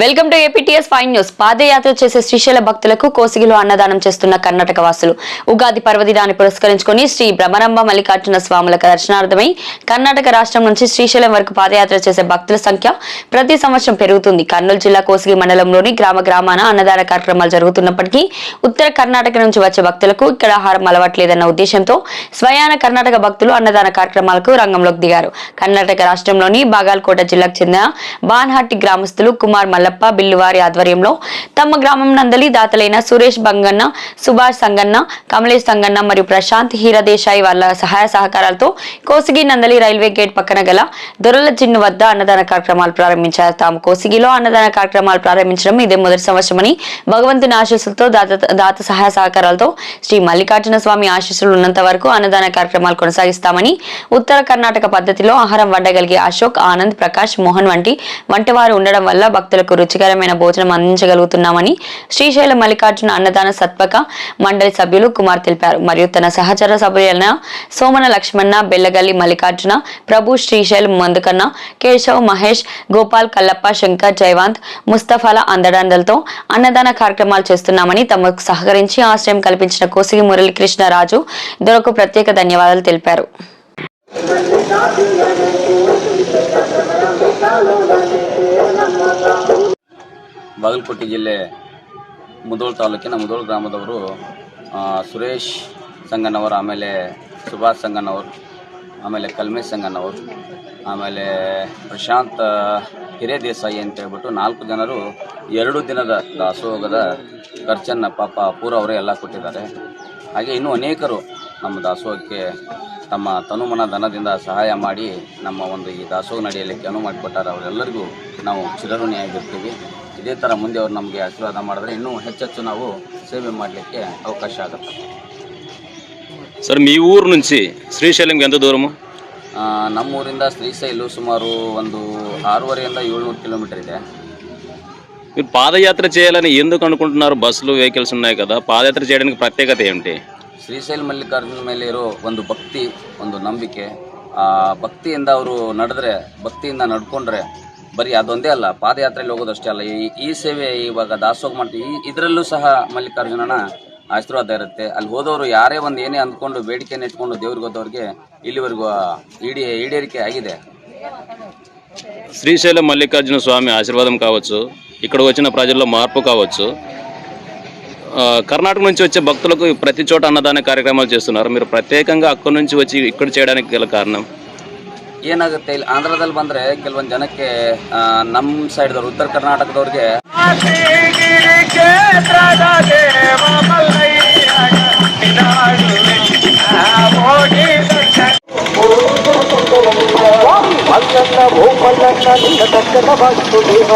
Welcome to APTS fine news. పాదయాత్ర చేసే శ్రీశైల భక్తులకు కోసిగిలో అన్నదానం చేస్తున్న కర్ణాటక వాసులు ఉగాది పర్వదినాన్ని పురస్కరించుకొని శ్రీ భ్రమరంభ మల్లికార్జున స్వాముల దర్శనార్థమై కర్ణాటక రాష్ట్రం నుంచి శ్రీశైలం వరకు పాదయాత్ర చేసే భక్తుల సంఖ్య ప్రతి సంవత్సరం పెరుగుతుంది. కర్నూలు జిల్లా కోసిగి మండలంలోని గ్రామ గ్రామాన అన్నదాన కార్యక్రమాలు జరుగుతున్నప్పటికీ ఉత్తర కర్ణాటక నుంచి వచ్చే భక్తులకు ఇక్కడ ఆహారం అలవాట్లేదన్న ఉద్దేశంతో స్వయాన కర్ణాటక భక్తులు అన్నదాన కార్యక్రమాలకు రంగంలోకి దిగారు. కర్ణాటక రాష్ట్రంలోని బాగాల్కోట జిల్లాకు చెందిన బాన్హట్టి గ్రామస్తులు కుమార్ మల్లప్ప బిల్లువారి ఆధ్వర్యంలో తమ గ్రామం నందలి దాతలైన సురేష్ బంగన్న సుభాష్ సంగన్న కమలేష్ సంగన్న మరియు ప్రశాంత్ హీరదేశాయి వాళ్ళ సహాయ సహకారాలతో కోసిగి నందలి రైల్వే గేట్ పక్కన గల దొరల చిన్ను వద్ద అన్నదాన కార్యక్రమాలు ప్రారంభించారు. తాము కోసిగిలో అన్నదాన కార్యక్రమాలు ప్రారంభించడం ఇదే మొదటి సంవత్సరమని భగవంతుని ఆశీస్సులతో దాత దాత సహాయ సహకారాలతో శ్రీ మల్లికార్జున స్వామి ఆశీస్సులు ఉన్నంత వరకు అన్నదాన కార్యక్రమాలు కొనసాగిస్తామని ఉత్తర కర్ణాటక పద్ధతిలో ఆహారం వండగలిగే అశోక్ ఆనంద్ ప్రకాష్ మోహన్ వంటి వంటవారు ఉండడం వల్ల భక్తులకు రుచికరమైన భోజనం అందించగలుగుతున్నామని శ్రీశైలం మల్లికార్జున అన్నదాన సత్వక మండలి సభ్యులు కుమార్ తెలిపారు. మరియు తన సహచర సభ్యులైన సోమన లక్ష్మణ బెల్లగల్లి మల్లికార్జున ప్రభు శ్రీశైలం మందుకన్న కేశవ్ మహేష్ గోపాల్ కల్లప్ప శంకర్ జయవంత్ ముస్తఫాల అందడందలతో అన్నదాన కార్యక్రమాలు చేస్తున్నామని తమకు సహకరించి ఆశ్రయం కల్పించిన కోసిగి మురళీకృష్ణరాజు దొరకు ప్రత్యేక ధన్యవాదాలు తెలిపారు. ಬಾಗಲಕೋಟೆ ಜಿಲ್ಲೆ ಮುದೋಳ್ ತಾಲೂಕಿನ ಮುದೋಳ್ ಗ್ರಾಮದವರು ಸುರೇಶ್ ಸಂಗನವರು, ಆಮೇಲೆ ಸುಭಾಷ್ ಸಂಗನವರು, ಆಮೇಲೆ ಕಲ್ಮೇಶ್ ಸಂಗನವರು, ಆಮೇಲೆ ಪ್ರಶಾಂತ್ ಹಿರೇದೇಸಾಯಿ ಅಂತ ಹೇಳ್ಬಿಟ್ಟು ನಾಲ್ಕು ಜನರು ಎರಡು ದಿನದ ದಾಸೋಹದ ಖರ್ಚನ್ನು ಪಾಪ ಪೂರ ಅವರೇ ಎಲ್ಲ ಕೊಟ್ಟಿದ್ದಾರೆ. ಹಾಗೆ ಇನ್ನೂ ಅನೇಕರು ನಮ್ಮ ದಾಸೋಹಕ್ಕೆ ತಮ್ಮ ತನುಮನ ಧನದಿಂದ ಸಹಾಯ ಮಾಡಿ ನಮ್ಮ ಒಂದು ಈ ದಾಸೋಹ ನಡೆಯಲಿಕ್ಕೆ ಅನುವು ಮಾಡಿಕೊಟ್ಟಾರೆ ಅವರೆಲ್ಲರಿಗೂ ನಾವು ಚಿರಋಣಿಯಾಗಿರ್ತೀವಿ ಇದೇ ಥರ ಮುಂದೆ ಅವರು ನಮಗೆ ಆಶೀರ್ವಾದ ಮಾಡಿದ್ರೆ ಇನ್ನೂ ಹೆಚ್ಚೆಚ್ಚು ನಾವು ಸೇವೆ ಮಾಡಲಿಕ್ಕೆ ಅವಕಾಶ ಆಗುತ್ತೆ ಸರ್ మీ ఊరు నుంచి శ్రీశైలంకి ఎంత దూరము ಆ, ನಮ್ಮೂರಿಂದ ಶ್ರೀಶೈಲು ಸುಮಾರು ಒಂದು ಆರೂವರೆಯಿಂದ ಏಳ್ನೂರು ಕಿಲೋಮೀಟರ್ ಇದೆ మీరు పాదయాత్ర చేయాలని ఎందుకు అనుకుంటున్నారు బస్సులు వెహికల్స్ ఉన్నాయి కదా పాదయాత్ర చేయడానికి ప్రత్యేకత ఏమిటి ಶ್ರೀಶೈಲ ಮಲ್ಲಿಕಾರ್ಜುನ ಮೇಲೆ ಇರೋ ಒಂದು ಭಕ್ತಿ ಒಂದು ನಂಬಿಕೆ ಆ ಭಕ್ತಿಯಿಂದ ಅವರು ನಡೆದ್ರೆ ಭಕ್ತಿಯಿಂದ ನಡ್ಕೊಂಡ್ರೆ ಬರೀ ಅದೊಂದೇ ಅಲ್ಲ ಪಾದಯಾತ್ರೆಯಲ್ಲಿ ಹೋಗೋದಷ್ಟೇ ಅಲ್ಲ ಈ ಈ ಸೇವೆ ಇವಾಗ ದಾಸೋಹ ಮಾಡ್ತೀವಿ ಈ ಇದರಲ್ಲೂ ಸಹ ಮಲ್ಲಿಕಾರ್ಜುನನ ಆಶೀರ್ವಾದ ಇರುತ್ತೆ ಅಲ್ಲಿ ಹೋದವರು ಯಾರೇ ಒಂದು ಏನೇ ಅಂದ್ಕೊಂಡು ಬೇಡಿಕೆನ ಇಟ್ಕೊಂಡು ದೇವ್ರಿಗೆ ಹೋದವ್ರಿಗೆ ಇಲ್ಲಿವರೆಗೂ ಆ ಈಡೇ ಈಡೇರಿಕೆ ಆಗಿದೆ శ్రీశైలం మల్లికార్జున స్వామి ఆశీర్వాదం కావచ్చు ఇక్కడ వచ్చిన ప్రజల్లో మార్పు కావచ్చు ఆ, కర్ణాటక నుంచి వచ్చే భక్తులకు ప్రతి చోట అన్నదాన కార్యక్రమాలు చేస్తున్నారు మీరు ప్రత్యేకంగా అక్కడి నుంచి వచ్చి ఇక్కడ చేయడానికి గల కారణం ಏನಾಗುತ್ತೆ ಇಲ್ಲಿ ಆಂಧ್ರದಲ್ಲಿ ಬಂದರೆ ಕೆಲವೊಂದು ಜನಕ್ಕೆ ಆ, ನಮ್ಮ ಸೈಡ್ದವ್ರು ಉತ್ತರ ಕರ್ನಾಟಕದವ್ರಿಗೆ ಮಲ್ಲಣ್ಣ ಓ ಮಲ್ಲಣ್ಣ ನಿನ್ನ ತಕ್ಕನ ಬಾಗಿಲು ದೇಹ